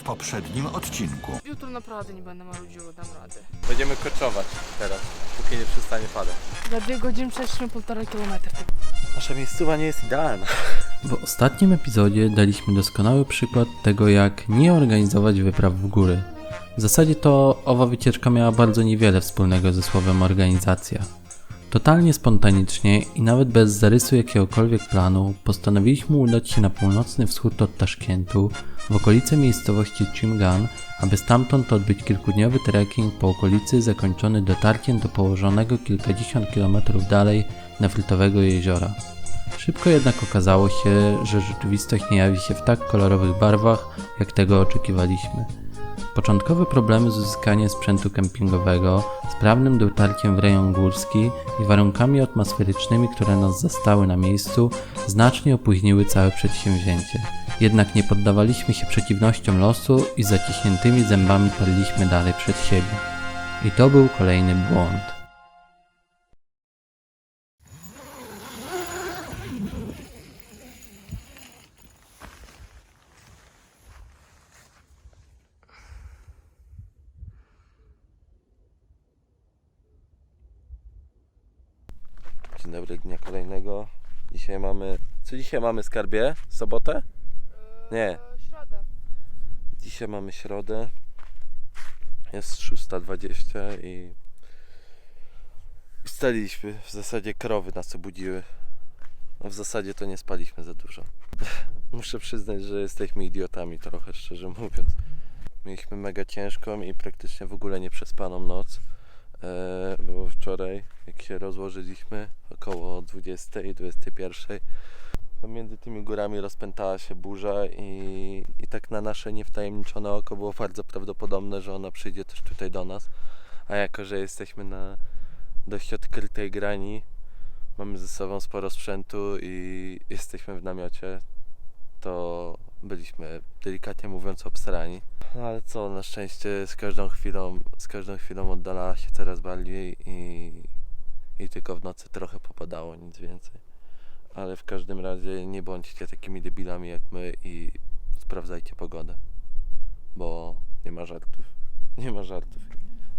w poprzednim odcinku. Jutro naprawdę nie będę marudziła, dam radę. Będziemy koczować teraz, póki nie przestanie padać. Za dwie godziny przeszliśmy półtora kilometra. Nasza miejscowa nie jest idealna. W ostatnim epizodzie daliśmy doskonały przykład tego, jak nie organizować wypraw w góry. W zasadzie to owa wycieczka miała bardzo niewiele wspólnego ze słowem organizacja. Totalnie spontanicznie i nawet bez zarysu jakiegokolwiek planu postanowiliśmy udać się na północny wschód od Taszkentu, w okolice miejscowości Chimgan, aby stamtąd odbyć kilkudniowy trekking po okolicy zakończony dotarciem do położonego kilkadziesiąt kilometrów dalej nefrytowego jeziora. Szybko jednak okazało się, że rzeczywistość nie jawi się w tak kolorowych barwach, jak tego oczekiwaliśmy. Początkowe problemy z uzyskaniem sprzętu kempingowego, sprawnym dotarciem w rejon górski i warunkami atmosferycznymi, które nas zastały na miejscu, znacznie opóźniły całe przedsięwzięcie. Jednak nie poddawaliśmy się przeciwnościom losu i zaciśniętymi zębami padliśmy dalej przed siebie. I to był kolejny błąd. Dzień dobry, dnia kolejnego. Dzisiaj mamy... Co dzisiaj mamy, skarbie? Sobotę? Nie. Środa. Dzisiaj mamy środę. Jest 6.20 i... Wstaliśmy. W zasadzie krowy nas obudziły. No w zasadzie to nie spaliśmy za dużo. Muszę przyznać, że jesteśmy idiotami trochę, szczerze mówiąc. Mieliśmy mega ciężką i praktycznie w ogóle nie przespaną noc. E, bo wczoraj, jak się rozłożyliśmy, około 20, 21, to między tymi górami rozpętała się burza i, i tak na nasze niewtajemniczone oko było bardzo prawdopodobne, że ona przyjdzie też tutaj do nas. A jako, że jesteśmy na dość odkrytej grani, mamy ze sobą sporo sprzętu i jesteśmy w namiocie, to byliśmy delikatnie mówiąc obsrani. No ale co, na szczęście z każdą chwilą, z każdą chwilą oddalała się coraz bardziej i, i tylko w nocy trochę popadało, nic więcej. Ale w każdym razie nie bądźcie takimi debilami jak my i sprawdzajcie pogodę, bo nie ma żartów. Nie ma żartów.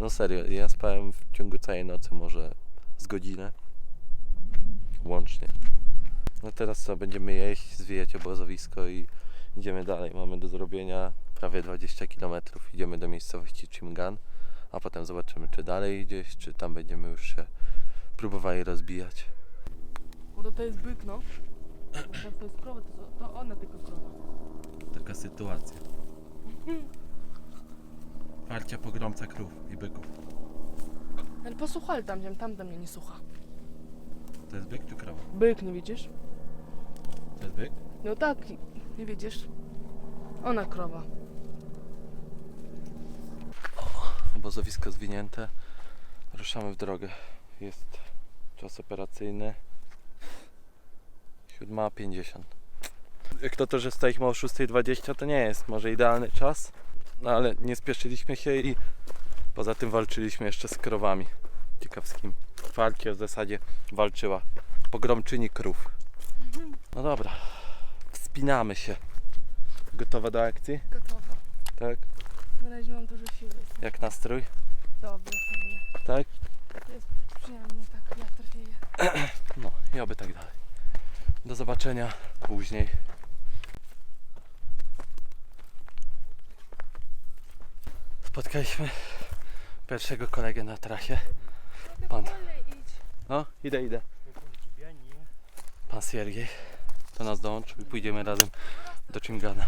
No serio, ja spałem w ciągu całej nocy może z godzinę łącznie. No teraz co, będziemy jeść, zwijać obozowisko i idziemy dalej. Mamy do zrobienia prawie 20 km. Idziemy do miejscowości Chimgan, a potem zobaczymy czy dalej gdzieś, czy tam będziemy już się próbowali rozbijać. Bo to jest byk, no. Bo to jest krowa, to, to ona tylko krowa. Taka sytuacja. Parcia pogromca krów i byków. Ale posłuchaj tam, gdzie tam, tam mnie nie słucha. To jest byk czy krowa? Byk, nie widzisz? To jest byk? No tak, nie widzisz? Ona krowa. Obozowisko zwinięte. Ruszamy w drogę. Jest czas operacyjny. 7.50. Jak to to, że staliśmy o 6.20 to nie jest może idealny czas, no ale nie spieszyliśmy się i poza tym walczyliśmy jeszcze z krowami ciekawskimi. Walki w zasadzie walczyła pogromczyni krów. No dobra, wspinamy się. Gotowa do akcji? Gotowa. Tak? Na razie mam dużo siły. Jestem Jak nastrój? dobry sobie. Tak? Jest przyjemnie, tak wiatr wieje. No i oby tak dalej. Do zobaczenia później. Spotkaliśmy pierwszego kolegę na trasie. Pan. No, idę, idę. Pan Siergiej To nas dołączył i pójdziemy razem do Chimgana.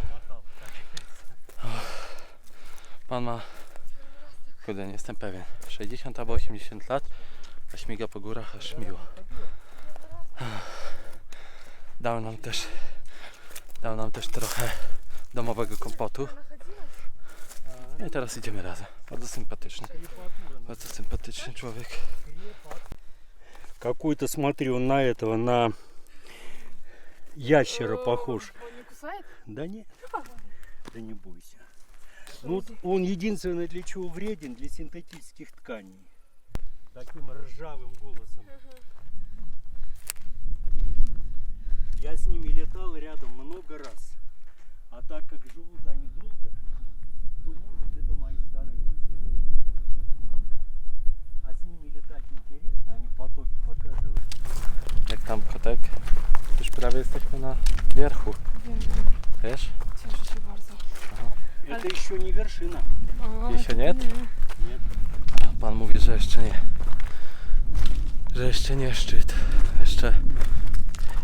Pan ma, kurde nie jestem pewien, 60 albo 80 lat, a śmiga po górach aż miło. Dał nam też dał nam też trochę domowego kompotu. No i teraz idziemy razem. Bardzo sympatyczny. Bardzo sympatyczny człowiek. Какой-то, смотри, он на этого, на ящера похож. Он не? Да нет. Да не бойся. Ну, он единственное для чего вреден, для синтетических тканей. Таким ржавым голосом. Я с ними летал рядом много раз. А так как живут они долго, то может это мои старые А с ними летать интересно, они потоки показывают. Так там котек. Już prawie jesteśmy na wierchu, Wiem, wiem. wiesz? Cieszę się bardzo. Это еще не вершина. A, Jeszcze to nie? Нет. A Pan mówi, że jeszcze nie. Że jeszcze nie szczyt. Jeszcze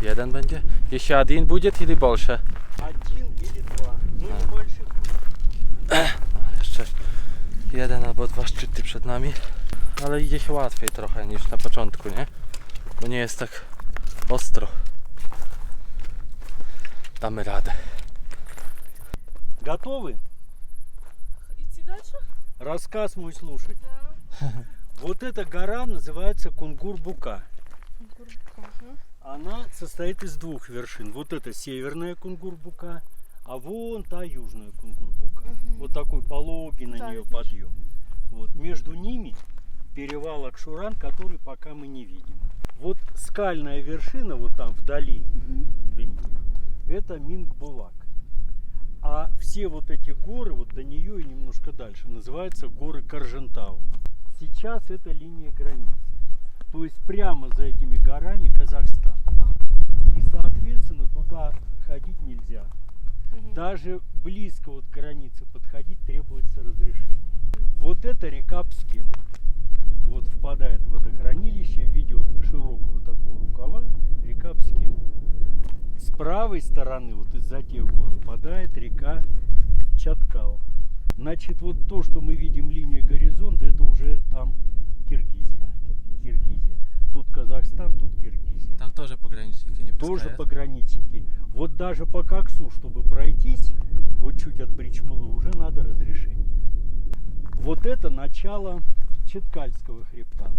jeden będzie? Jeśli один будет или больше? Один или два. Ну, небольших A, jeszcze jeden albo dwa szczyty przed nami. Ale idzie się łatwiej trochę niż na początku, nie? Bo nie jest tak ostro. Damy radę. Готовы? Idź dальше? Рассказ мой слушать. Вот эта гора называется Кунгур-Бука. Ага. Она состоит из двух вершин. Вот это северная Кунгур-Бука, а вон та южная Кунгур-Бука. Вот такой пологий на Да, нее подъем. Вот между ними перевал Акшуран, который пока мы не видим. Вот скальная вершина вот там вдали, видите, это Мингбулак. А все вот эти горы, вот до нее и немножко дальше, называются горы Каржентау. Сейчас это линия границы. То есть прямо за этими горами Казахстан. И соответственно туда ходить нельзя. Даже близко вот к границе подходить требуется разрешение. Вот это река Пскем. Вот впадает в водохранилище в виде вот широкого такого рукава река Пскем. С правой стороны, вот из-за тех гор, впадает река Чаткал. Значит, вот то, что мы видим линия горизонта, это уже там Киргизия. Киргизия. Тут Казахстан, тут Киргизия. Tam тоже pogranicznicy nie Тоже пограничники. Вот даже по Коксу, чтобы пройтись, вот чуть от Бричмала, уже надо разрешение. Вот это начало Четкальского хребта.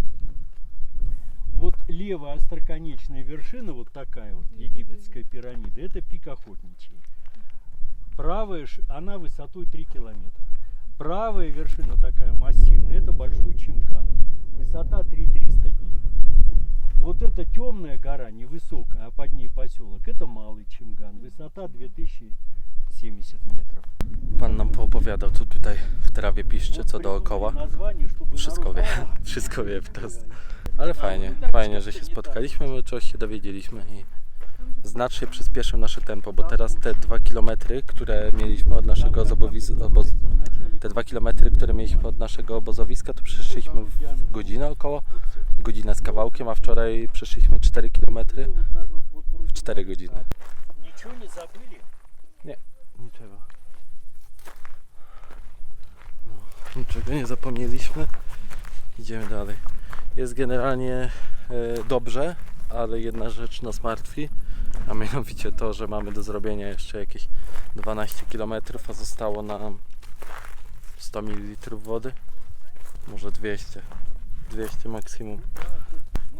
Вот левая остроконечная вершина, вот такая вот, египетская пирамида, это пик Охотничий. Правая, она высотой 3 километра. Правая вершина такая массивная, это Большой Чимкан. Высота 3309. Вот эта темная гора, невысокая, а под ней поселок, это Малый Чимган. Высота 2070 метров. Pan nam poopowiadał, co tutaj w trawie piszczy, co Вот dookoła. придумали Название, чтобы Wszystko народ wie, wszystko wie wprost. Ale fajnie, fajnie, że się spotkaliśmy, my czegoś się dowiedzieliśmy i znacznie przyspieszył nasze tempo, bo teraz te dwa kilometry, które mieliśmy od naszego obozu, oboz, te 2 km, które mieliśmy od naszego obozowiska, to przeszliśmy w godzinę około, godzinę z kawałkiem, a wczoraj przeszliśmy 4 kilometry w 4 godziny. Niczego nie zabili? Nie, niczego. No, niczego nie zapomnieliśmy. Idziemy dalej. Jest generalnie e, dobrze, ale jedna rzecz nas martwi, a mianowicie to, że mamy do zrobienia jeszcze jakieś 12 km, a zostało nam 100 ml wody. Może 200. 200 maksimum.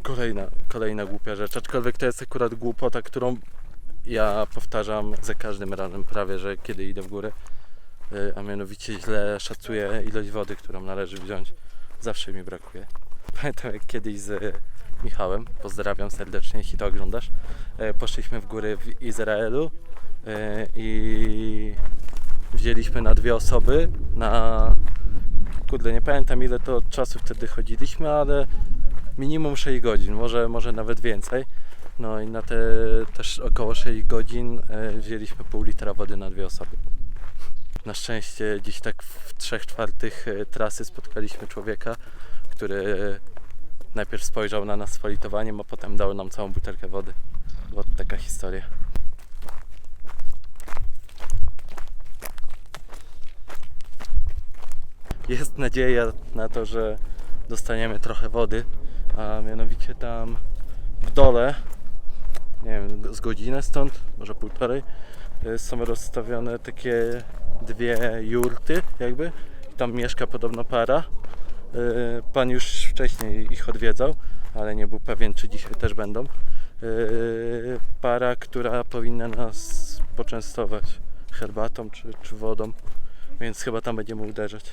Kolejna, kolejna głupia rzecz, aczkolwiek to jest akurat głupota, którą ja powtarzam za każdym razem prawie, że kiedy idę w górę, y, a mianowicie źle szacuję ilość wody, którą należy wziąć. Zawsze mi brakuje. Pamiętam jak kiedyś z y, Michałem, pozdrawiam serdecznie, jeśli to oglądasz, y, poszliśmy w góry w Izraelu y, i wzięliśmy na dwie osoby na kurde, nie pamiętam ile to czasu wtedy chodziliśmy, ale minimum 6 godzin, może, może nawet więcej. No i na te też około 6 godzin e, wzięliśmy pół litra wody na dwie osoby. Na szczęście gdzieś tak w 3 czwartych e, trasy spotkaliśmy człowieka, który najpierw spojrzał na nas z politowaniem, a potem dał nam całą butelkę wody. Bo taka historia. Jest nadzieja na to, że dostaniemy trochę wody, a mianowicie tam w dole nie wiem, z godzinę stąd, może półtorej, y, są rozstawione takie dwie jurty jakby tam mieszka podobno para. Y, Pan już wcześniej ich odwiedzał, ale nie był pewien, czy dzisiaj też będą. Y, Para, która powinna nas poczęstować herbatą czy, czy wodą, więc chyba tam będziemy uderzać.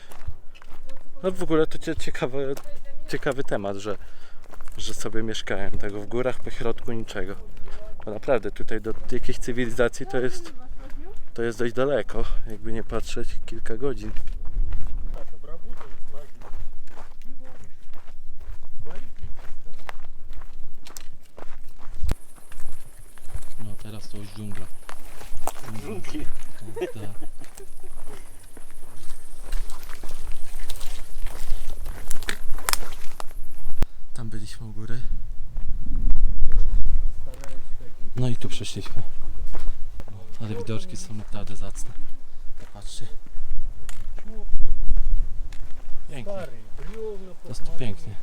No w ogóle to cie- ciekawy, ciekawy temat, że, że sobie mieszkają tego w górach, po środku niczego. Bo naprawdę tutaj do jakiejś cywilizacji to jest, to jest dość daleko, jakby nie patrzeć, kilka godzin. teraz to już dżungla. Dżungli. Tak. Tam byliśmy u góry. No i tu przeszliśmy. Ale widoczki są naprawdę zacne. Patrzcie. Pięknie. To jest pięknie.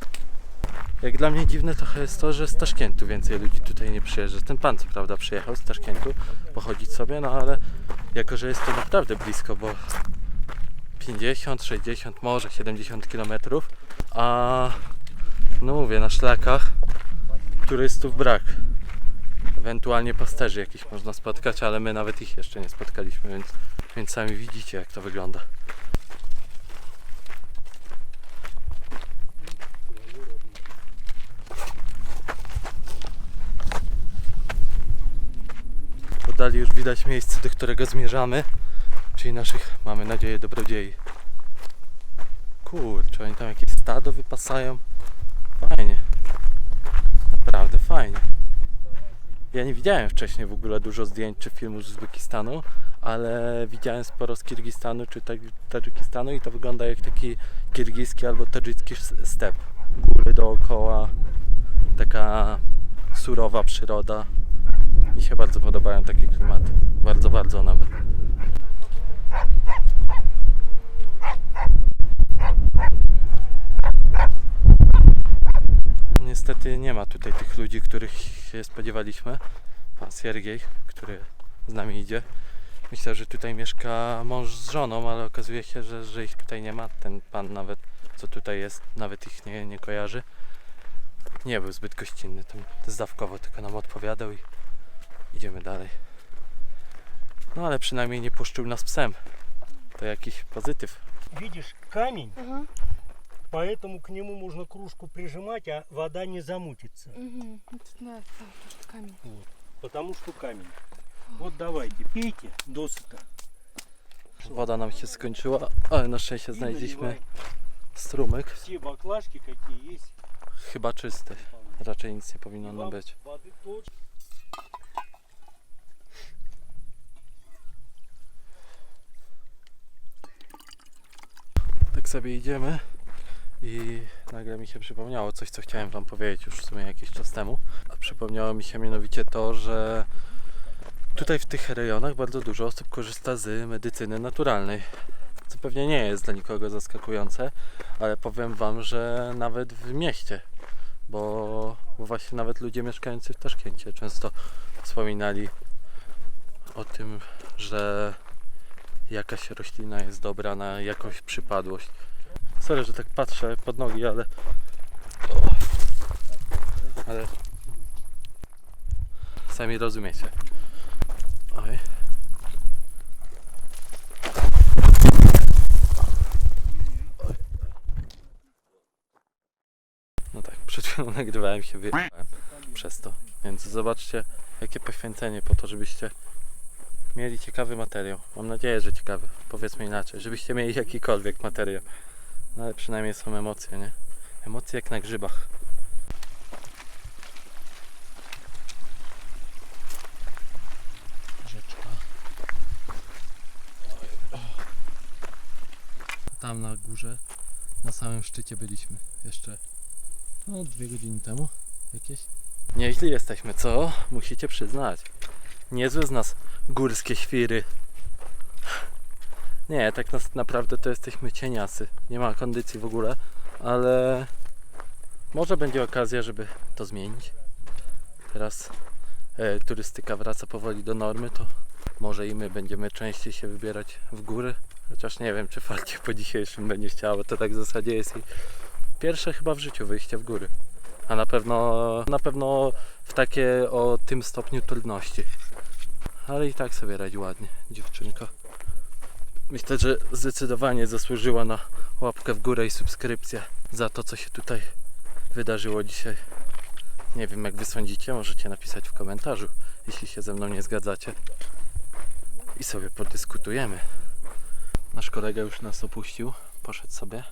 Jak dla mnie dziwne trochę jest to, że z Taszkentu więcej ludzi tutaj nie przyjeżdża. Ten pan co prawda przyjechał z Taszkentu pochodzić sobie, no ale jako, że jest to naprawdę blisko, bo 50, 60, może 70 km, a no mówię, na szlakach turystów brak. Ewentualnie pasterzy jakichś można spotkać, ale my nawet ich jeszcze nie spotkaliśmy, więc, więc sami widzicie jak to wygląda. W oddali już widać miejsce, do którego zmierzamy, czyli naszych, mamy nadzieję, dobrodziei. Kurczę, oni tam jakieś stado wypasają. Fajnie. Naprawdę fajnie. Ja nie widziałem wcześniej w ogóle dużo zdjęć czy filmów z Uzbekistanu, ale widziałem sporo z Kirgistanu czy Tadż- Tadżykistanu i to wygląda jak taki kirgiski albo tadżycki step. Góry dookoła, taka surowa przyroda. Się bardzo podobają takie klimaty. Bardzo, bardzo nawet. Niestety nie ma tutaj tych ludzi, których się spodziewaliśmy. Pan Siergiej, który z nami idzie. Myślę, że tutaj mieszka mąż z żoną, ale okazuje się, że, że ich tutaj nie ma. Ten pan nawet, co tutaj jest, nawet ich nie, nie kojarzy. Nie był zbyt gościnny, tam zdawkowo tylko nam odpowiadał i idziemy dalej. No ale przynajmniej nie puszczył nas psem. To jakiś pozytyw. Видишь, камень, Ага. поэтому к нему можно кружку прижимать, а вода не замутится. Угу. Да, там тоже камень. Потому что камень. Вот давайте, пейте досыта. Woda nam się skończyła, ale na szczęście И znaleźliśmy наливай strumyk. все баклажки, какие есть. Chyba czysty. Raczej nic nie powinno И nam вам być. воды точно. Sobie idziemy i nagle mi się przypomniało coś, co chciałem Wam powiedzieć już w sumie jakiś czas temu. A przypomniało mi się mianowicie to, że tutaj w tych rejonach bardzo dużo osób korzysta z medycyny naturalnej. Co pewnie nie jest dla nikogo zaskakujące, ale powiem Wam, że nawet w mieście, bo, bo właśnie nawet ludzie mieszkający w Taszkencie często wspominali o tym, że jakaś roślina jest dobra na jakąś przypadłość. Sorry, że tak patrzę pod nogi, ale. Ale. Sami rozumiecie. Oj. No tak, przed chwilą nagrywałem się, wyjechałem przez to. Więc zobaczcie, jakie poświęcenie po to, żebyście mieli ciekawy materiał. Mam nadzieję, że ciekawy. Powiedzmy inaczej, żebyście mieli jakikolwiek materiał. No ale przynajmniej są emocje, nie? Emocje jak na grzybach. Rzeczka. Tam na górze, na samym szczycie byliśmy jeszcze no, dwie godziny temu jakieś. Nieźli jesteśmy, co? Musicie przyznać. Niezłe z nas górskie świry. Nie, tak naprawdę to jesteśmy cieniasy. Nie ma kondycji w ogóle, ale może będzie okazja, żeby to zmienić. Teraz e, turystyka wraca powoli do normy, to może i my będziemy częściej się wybierać w góry. Chociaż nie wiem, czy farcie po dzisiejszym będzie chciało. To tak w zasadzie jest i pierwsze chyba w życiu wyjście w góry. A na pewno, na pewno w takie o tym stopniu trudności. Ale i tak sobie radzi ładnie, dziewczynka. Myślę, że zdecydowanie zasłużyła na łapkę w górę i subskrypcję za to, co się tutaj wydarzyło dzisiaj. Nie wiem, jak wy sądzicie, możecie napisać w komentarzu, jeśli się ze mną nie zgadzacie. I sobie podyskutujemy. Nasz kolega już nas opuścił, poszedł sobie,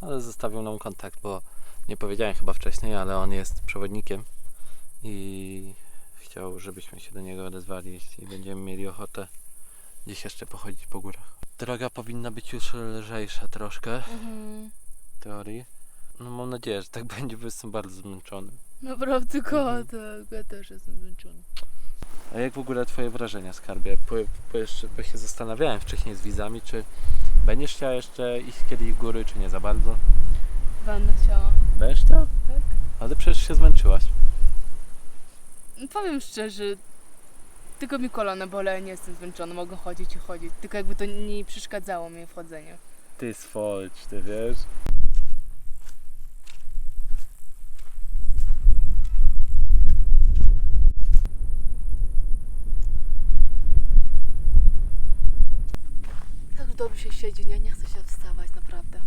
ale zostawił nam kontakt, bo nie powiedziałem chyba wcześniej, ale on jest przewodnikiem i chciał, żebyśmy się do niego odezwali, jeśli będziemy mieli ochotę gdzieś jeszcze pochodzić po górach. Droga powinna być już lżejsza troszkę Mhm. w teorii. No mam nadzieję, że tak będzie, bo jestem bardzo zmęczony. Naprawdę Mhm. tak. Ja też jestem zmęczony. A jak w ogóle twoje wrażenia, skarbie? Po, po jeszcze, bo się zastanawiałem wcześniej z wizami, czy będziesz chciała jeszcze iść kiedyś w góry, czy nie za bardzo? Będę chciała. Będziesz chciała? Tak. Ale przecież się zmęczyłaś. Powiem szczerze, tylko mi kolana bole, nie jestem zmęczona, mogę chodzić i chodzić. Tylko jakby to nie przeszkadzało mi w chodzeniu. Ty swolcz, ty wiesz? Tak dobrze się siedzi, nie, nie chce się wstawać, naprawdę.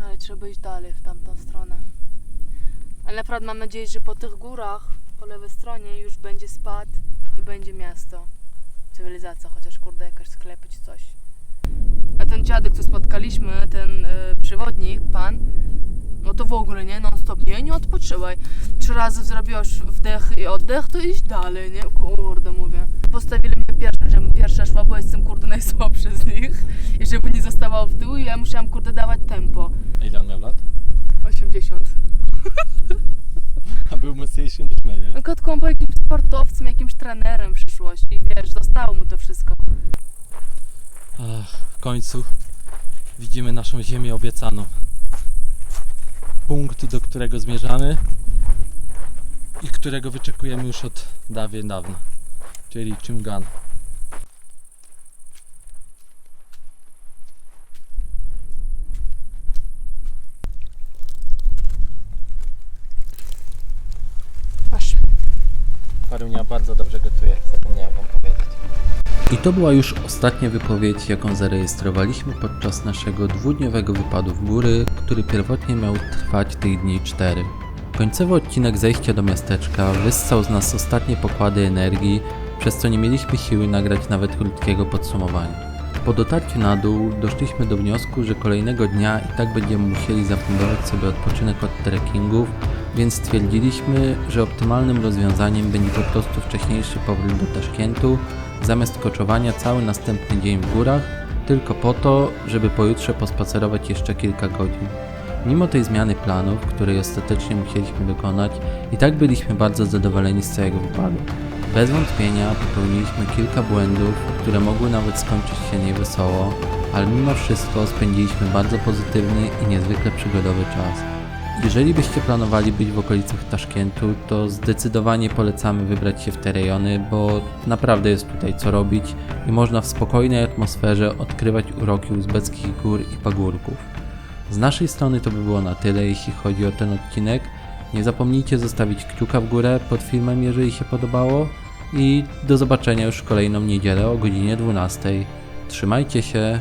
Ale trzeba iść dalej w tamtą stronę. Ale naprawdę mam nadzieję, że po tych górach, po lewej stronie już będzie spad i będzie miasto. Cywilizacja, chociaż kurde jakaś sklepy czy coś. A ten dziadek, co spotkaliśmy, ten e, przewodnik, pan, no to w ogóle nie, non stop, nie, nie odpoczywaj. Trzy razy zrobiłaś wdech i oddech, to iść dalej, nie? Kurde, mówię. Postawili mnie pierwsze, żebym pierwsza szła, bo jestem kurde najsłabszy z nich. I żeby nie zostawał w tył i ja musiałam kurde dawać tempo. Ile on miał lat? 80. A był mocniejszy niż my, nie? No kotką był jakimś sportowcem, jakimś trenerem w przyszłości. I wiesz, zostało mu to wszystko. Ach, w końcu widzimy naszą ziemię obiecaną. Punkt, do którego zmierzamy i którego wyczekujemy już od dawien dawna, czyli Chimgan. Bardzo dobrze gotuje, zapomniałem wam powiedzieć. I to była już ostatnia wypowiedź, jaką zarejestrowaliśmy podczas naszego dwudniowego wypadu w góry, który pierwotnie miał trwać tych dni 4. Końcowy odcinek zejścia do miasteczka wyssał z nas ostatnie pokłady energii, przez co nie mieliśmy siły nagrać nawet krótkiego podsumowania. Po dotarciu na dół doszliśmy do wniosku, że kolejnego dnia i tak będziemy musieli zafundować sobie odpoczynek od trekkingów, więc stwierdziliśmy, że optymalnym rozwiązaniem będzie po prostu wcześniejszy powrót do Taszkentu, zamiast koczowania cały następny dzień w górach, tylko po to, żeby pojutrze pospacerować jeszcze kilka godzin. Mimo tej zmiany planów, której ostatecznie musieliśmy dokonać, i tak byliśmy bardzo zadowoleni z całego wypadu. Bez wątpienia popełniliśmy kilka błędów, które mogły nawet skończyć się niewesoło, ale mimo wszystko spędziliśmy bardzo pozytywny i niezwykle przygodowy czas. Jeżeli byście planowali być w okolicach Taszkentu, to zdecydowanie polecamy wybrać się w te rejony, bo naprawdę jest tutaj co robić i można w spokojnej atmosferze odkrywać uroki uzbeckich gór i pagórków. Z naszej strony to by było na tyle, jeśli chodzi o ten odcinek. Nie zapomnijcie zostawić kciuka w górę pod filmem, jeżeli się podobało i do zobaczenia już kolejną niedzielę o godzinie 12. Trzymajcie się,